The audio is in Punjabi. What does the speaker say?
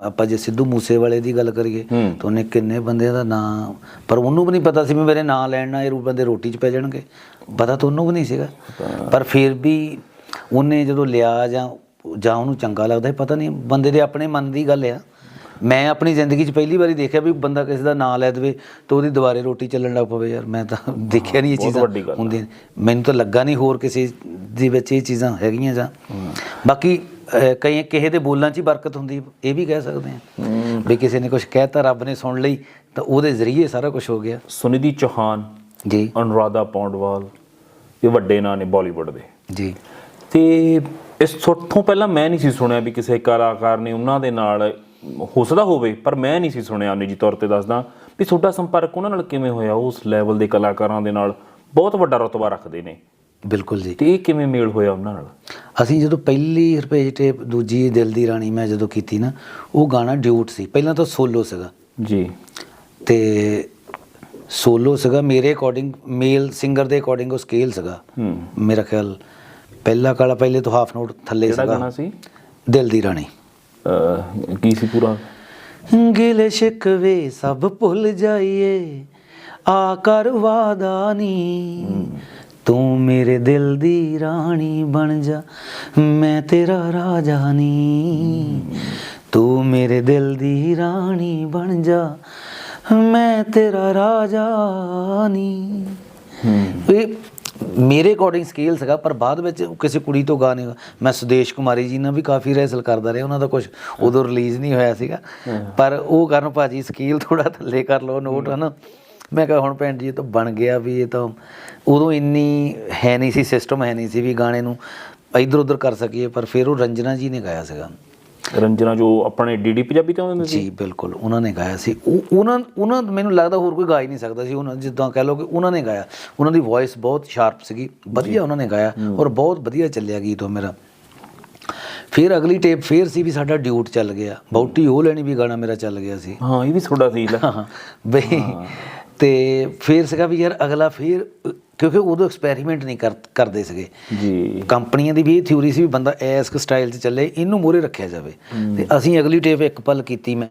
ਆਪਾਂ ਜੇ ਸਿੱਧੂ ਮੂਸੇਵਾਲੇ ਦੀ ਗੱਲ ਕਰੀਏ। ਤਾਂ ਉਹਨੇ ਕਿੰਨੇ ਬੰਦਿਆਂ ਦਾ ਨਾਂ ਪਰ ਉਹਨੂੰ ਵੀ ਨਹੀਂ ਪਤਾ ਸੀ ਵੀ ਮੇਰੇ ਨਾਂ ਲੈਣ ਨਾਲ ਇਹ ਬੰਦੇ ਰੋਟੀ 'ਚ ਪੈ ਜਾਣਗੇ। ਪਤਾ ਤਾਂ ਉਹਨੂੰ ਵੀ ਨਹੀਂ ਸੀਗਾ। ਪਰ ਫਿਰ ਵੀ ਉਹਨੇ ਜਦੋਂ ਲਿਆ ਜਾਂ ਜਾਂ ਉਹਨੂੰ ਚੰਗਾ ਲੱਗਦਾ ਪਤਾ ਨਹੀਂ ਬੰਦੇ ਦੇ ਆਪਣੇ ਮਨ ਦੀ ਗੱਲ ਆ। ਮੈਂ ਆਪਣੀ ਜ਼ਿੰਦਗੀ 'ਚ ਪਹਿਲੀ ਵਾਰੀ ਦੇਖਿਆ ਵੀ ਬੰਦਾ ਕਿਸੇ ਦਾ ਨਾਂ ਲੈ ਦੇਵੇ ਤਾਂ ਉਹਦੀ ਦੁਬਾਰੇ ਰੋਟੀ ਚੱਲਣ ਲੱਗ ਪਵੇ ਯਾਰ। ਮੈਂ ਤਾਂ ਦੇਖਿਆ ਨਹੀਂ ਇਹ ਚੀਜ਼ਾਂ। ਹੁੰਦੀਆਂ। ਮੈਨੂੰ ਤਾਂ ਲੱਗਾ ਨਹੀਂ ਹੋਰ ਕਿਸੇ ਦੇ ਵਿੱਚ ਇਹ ਚੀਜ਼ਾਂ ਹੈਗੀਆਂ ਜਾਂ। ਬਾਕੀ ਕਈ ਕਿਸੇ ਦੇ ਬੋਲਾਂ 'ਚ ਹੀ ਬਰਕਤ ਹੁੰਦੀ ਇਹ ਵੀ ਕਹਿ ਸਕਦੇ ਆ ਵੀ ਕਿਸੇ ਨੇ ਕੁਝ ਕਹਿਤਾ ਰੱਬ ਨੇ ਸੁਣ ਲਈ ਤਾਂ ਉਹਦੇ ਜ਼ਰੀਏ ਸਾਰਾ ਕੁਝ ਹੋ ਗਿਆ। ਸੁਨਿਧੀ ਚੌਹਾਨ ਜੀ। ਅਨੁਰਾਧਾ ਪੌਂਡਵਾਲ ਇਹ ਵੱਡੇ ਨਾਂ ਨੇ ਬਾਲੀਵੁੱਡ ਦੇ। ਜੀ। ਤੇ ਇਸ ਤੋਂ ਪਹਿਲਾਂ ਮੈਂ ਨਹੀਂ ਸੀ ਸੁਣਿਆ ਵੀ ਕਿਸੇ ਕਲਾਕਾਰ ਨੇ ਉਹਨਾਂ ਦੇ ਨਾਲ ਹੋ ਸਕਦਾ ਹੋਵੇ ਪਰ ਮੈਂ ਨਹੀਂ ਸੀ ਸੁਣਿਆ ਨਿੱਜੀ ਤੌਰ ਤੇ ਦੱਸਦਾ ਵੀ ਤੁਹਾਡਾ ਸੰਪਰਕ ਉਹਨਾਂ ਨਾਲ ਕਿਵੇਂ ਹੋਇਆ ਉਸ ਲੈਵਲ ਦੇ ਕਲਾਕਾਰਾਂ ਦੇ ਨਾਲ ਬਹੁਤ ਵੱਡਾ ਰਤਬਾ ਰੱਖਦੇ ਨੇ। ਬਿਲਕੁਲ ਜੀ। ਤੇ ਇਹ ਕਿਵੇਂ ਮੇਲ ਹੋਇਆ ਉਹਨਾਂ ਨਾਲ? ਅਸੀਂ ਜਦੋਂ ਪਹਿਲੀ ਰੁਪਏ ਟੇਪ ਦੂਜੀ ਦਿਲ ਦੀ ਰਾਣੀ ਮੈਂ ਜਦੋਂ ਕੀਤੀ ਨਾ ਉਹ ਗਾਣਾ ਡਿਊਟ ਸੀ। ਪਹਿਲਾਂ ਤਾਂ ਸੋਲੋ ਸੀਗਾ। ਜੀ। ਤੇ ਸੋਲੋ ਸੀਗਾ ਮੇਰੇ ਅਕੋਰਡਿੰਗ ਮੇਲ ਸਿੰਗਰ ਦੇ ਅਕੋਰਡਿੰਗ ਉਹ ਸਕੇਲ ਸੀਗਾ। ਹੂੰ। ਮੇਰਾ ਖਿਆਲ ਪਹਿਲਾ ਕਾਲਾ ਪਹਿਲੇ ਤੋਂ ਹਾਫ ਨੋਟ ਥੱਲੇ ਕਿਹੜਾ ਸੀਗਾ। ਗਾਣਾ ਸੀ? ਦਿਲ ਦੀ ਰਾਣੀ। ਕੀ ਸੀ ਪੂਰਾ? ਗਿਲੇ ਸ਼ਿਕਵੇ ਸਭ ਭੁੱਲ ਜਾਈਏ। ਆ ਕਰ ਵਾਦਾ ਤੂੰ ਮੇਰੇ ਦਿਲ ਦੀ ਰਾਣੀ ਬਣ ਜਾ ਮੈਂ ਤੇਰਾ ਰਾਜਾ ਨੀ ਤੂੰ ਮੇਰੇ ਦਿਲ ਦੀ ਰਾਣੀ ਬਣ ਜਾ ਮੈਂ ਤੇਰਾ ਰਾਜਾ ਨੀ ਇਹ ਮੇਰੇ ਅਕੋਰਡਿੰਗ ਸਕੇਲ ਸੀਗਾ ਪਰ ਬਾਅਦ ਵਿੱਚ ਕਿਸੇ ਕੁੜੀ ਤੋਂ ਗਾ। ਨਹੀਂ ਮੈਂ ਸੁਦੇਸ਼ ਕੁਮਾਰੀ ਜੀ ਨਾਲ ਵੀ ਕਾਫੀ ਰੈਸਲ ਕਰਦਾ ਰਿਹਾ ਉਹਨਾਂ ਦਾ ਕੁਝ ਉਦੋਂ ਰਿਲੀਜ਼ ਨਹੀਂ ਹੋਇਆ ਸੀਗਾ। ਪਰ ਉਹ ਕਰਨ ਭਾਜੀ ਸਕੇਲ ਥੋੜਾ ਥੱਲੇ ਕਰ ਲਓ ਨੋਟ ਹਨਾ ਮੈਂ ਕਿਹਾ ਹੁਣ ਭੈਣ ਜੀ ਇਹ ਤਾਂ ਬਣ ਗਿਆ ਵੀ ਇਹ ਤਾਂ ਉਦੋਂ ਇੰਨੀ ਹੈ ਨਹੀਂ ਸੀ ਸਿਸਟਮ ਹੈ ਨਹੀਂ ਸੀ ਵੀ ਗਾਣੇ ਨੂੰ ਇਧਰ ਉਧਰ ਕਰ ਸਕੀਏ ਪਰ ਫਿਰ ਉਹ ਰੰਜਨਾ ਜੀ ਨੇ ਗਾਇਆ ਸੀਗਾ। ਰੰਜਨਾ ਜੋ ਆਪਣੇ ਡੀਡੀ ਪੰਜਾਬੀ ਤੇ ਆਉਂਦੇ ਸੀ? ਜੀ ਬਿਲਕੁਲ ਉਹਨਾਂ ਨੇ ਗਾਇਆ ਸੀ। ਉਹ ਉਹਨਾਂ ਉਹਨਾਂ ਮੈਨੂੰ ਲੱਗਦਾ ਹੋਰ ਕੋਈ ਗਾ ਹੀ ਨਹੀਂ ਸਕਦਾ ਸੀ। ਉਹਨਾਂ ਜਿੱਦਾਂ ਕਹਿ ਲਓ ਕਿ ਉਹਨਾਂ ਨੇ ਗਾਇਆ। ਉਹਨਾਂ ਦੀ ਵੌਇਸ ਬਹੁਤ ਸ਼ਾਰਪ ਸੀਗੀ। ਵਧੀਆ ਉਹਨਾਂ ਨੇ ਗਾਇਆ ਔਰ ਬਹੁਤ ਵਧੀਆ ਚੱਲਿਆ ਗੀਤ ਉਹ ਮੇਰਾ। ਫਿਰ ਅਗਲੀ ਟੇਪ ਫੇਰ ਸੀ ਵੀ ਸਾਡਾ ਡਿਊਟ ਚੱਲ ਗਿਆ। ਬੌਟੀ ਉਹ ਲੈਣੀ ਵੀ ਗਾਣਾ ਮੇਰਾ ਚੱਲ ਗਿਆ ਸੀ। ਹਾਂ ਇਹ ਵੀ ਥੋੜਾ ਸੀ ਹਾਂ। ਬਈ ਤੇ ਫੇਰ ਸੀਗਾ ਵੀ ਯਾਰ ਅਗਲਾ ਫੇਰ ਕਿਉਂਕਿ ਉਦੋਂ ਐਕਸਪੈਰੀਮੈਂਟ ਨਹੀਂ ਕਰ- ਕਰਦੇ ਸੀਗੇ। ਜੀ। ਕੰਪਨੀਆਂ ਦੀ ਵੀ ਇਹ ਥਿਊਰੀ ਸੀ ਵੀ ਬੰਦਾ ਐਸ ਸਟਾਈਲ 'ਚ ਚੱਲੇ ਇਹਨੂੰ ਮੂਹਰੇ ਰੱਖਿਆ ਜਾਵੇ। ਤੇ ਅਸੀਂ ਅਗਲੀ ਟੇਪ ਇੱਕ ਪਲ ਕੀਤੀ ਮੈਂ।